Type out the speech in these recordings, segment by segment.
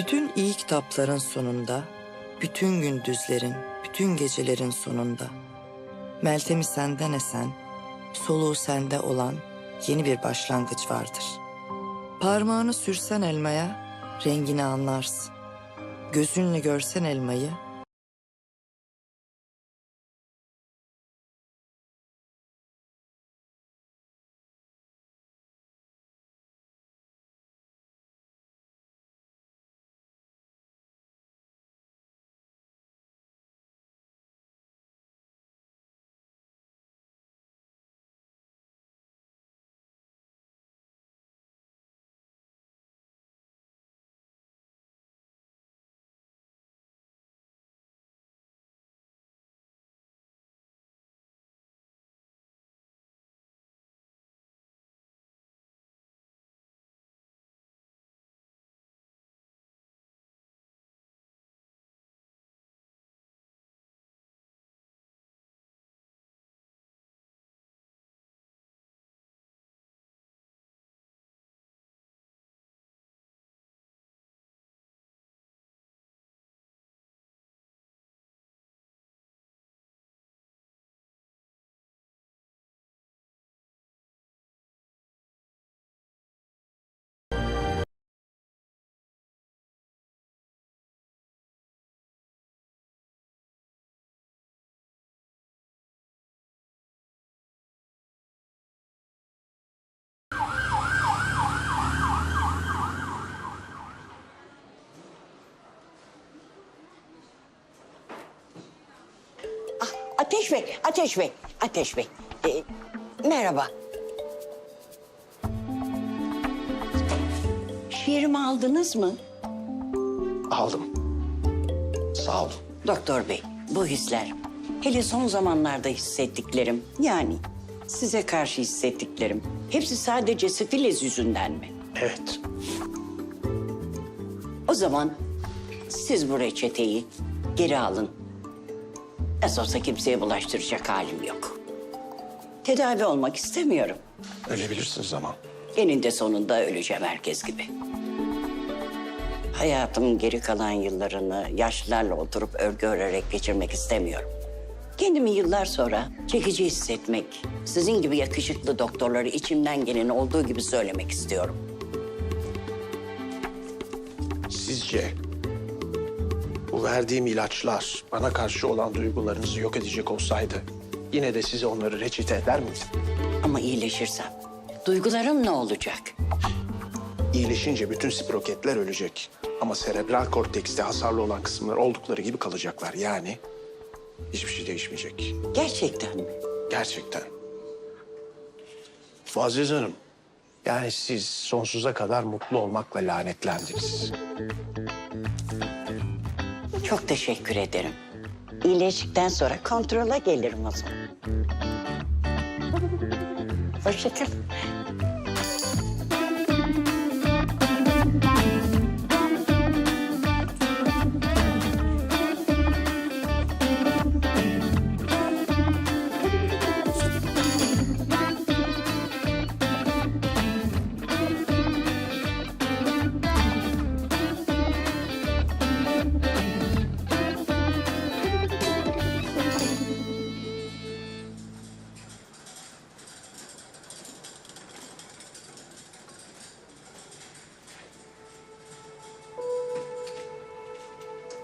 Bütün iyi kitapların sonunda, bütün gündüzlerin, bütün gecelerin sonunda, Meltem'i senden esen, soluğu sende olan yeni bir başlangıç vardır. Parmağını sürsen elmaya, rengini anlarsın. Gözünle görsen elmayı, Ateş Bey, Ateş Bey, Ateş Bey. Ee, merhaba. Şiirimi aldınız mı? Aldım. Sağ olun. Doktor Bey, bu hisler, hele son zamanlarda hissettiklerim, yani size karşı hissettiklerim, hepsi sadece sifiliz yüzünden mi? Evet. O zaman siz bu reçeteyi geri alın. Nasıl olsa kimseye bulaştıracak halim yok. Tedavi olmak istemiyorum. Ölebilirsiniz ama. Eninde sonunda öleceğim herkes gibi. Hayatımın geri kalan yıllarını yaşlılarla oturup örgü örerek geçirmek istemiyorum. Kendimi yıllar sonra çekici hissetmek, sizin gibi yakışıklı doktorları içimden geleni olduğu gibi söylemek istiyorum. Sizce bu verdiğim ilaçlar bana karşı olan duygularınızı yok edecek olsaydı yine de size onları reçete eder miydim? Ama iyileşirsem duygularım ne olacak? İyileşince bütün sproketler ölecek. Ama serebral kortekste hasarlı olan kısımlar oldukları gibi kalacaklar. Yani hiçbir şey değişmeyecek. Gerçekten mi? Gerçekten. Muazzez Hanım, yani siz sonsuza kadar mutlu olmakla lanetlendiniz. Çok teşekkür ederim. İyileştikten sonra kontrola gelirim o zaman. Hoşçakalın.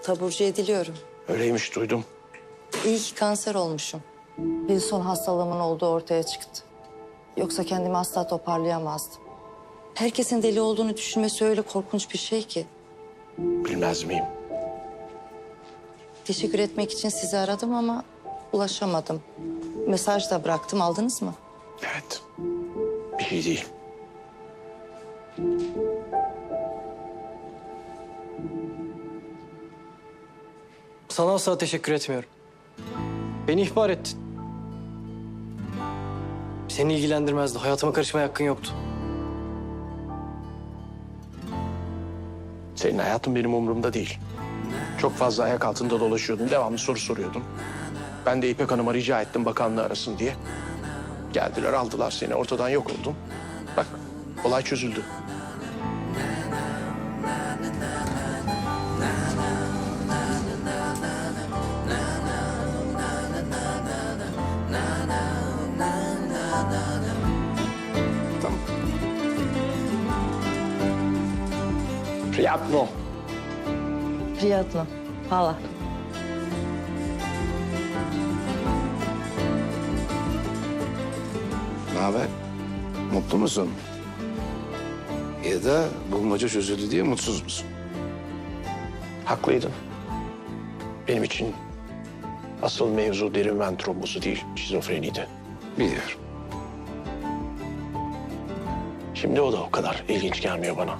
Taburcu ediliyorum. Öyleymiş duydum. İyi ki kanser olmuşum. Wilson hastalığımın olduğu ortaya çıktı. Yoksa kendimi asla toparlayamazdım. Herkesin deli olduğunu düşünmesi öyle korkunç bir şey ki. Bilmez miyim? Teşekkür etmek için sizi aradım ama ulaşamadım. Mesaj da bıraktım aldınız mı? Evet. Bir şey değil. Sana asla teşekkür etmiyorum. Beni ihbar ettin. Seni ilgilendirmezdi. Hayatıma karışmaya hakkın yoktu. Senin hayatın benim umurumda değil. Çok fazla ayak altında dolaşıyordun. Devamlı soru soruyordun. Ben de İpek Hanım'a rica ettim bakanlığı arasın diye. Geldiler aldılar seni. Ortadan yok oldun. Bak olay çözüldü. Triatlon. Triatlon. Hala. Ne haber? Mutlu musun? Ya da bulmaca çözüldü diye mutsuz musun? Haklıydın. Benim için asıl mevzu derin ven trombozu değil, şizofreniydi. Biliyorum. Şimdi o da o kadar ilginç gelmiyor bana.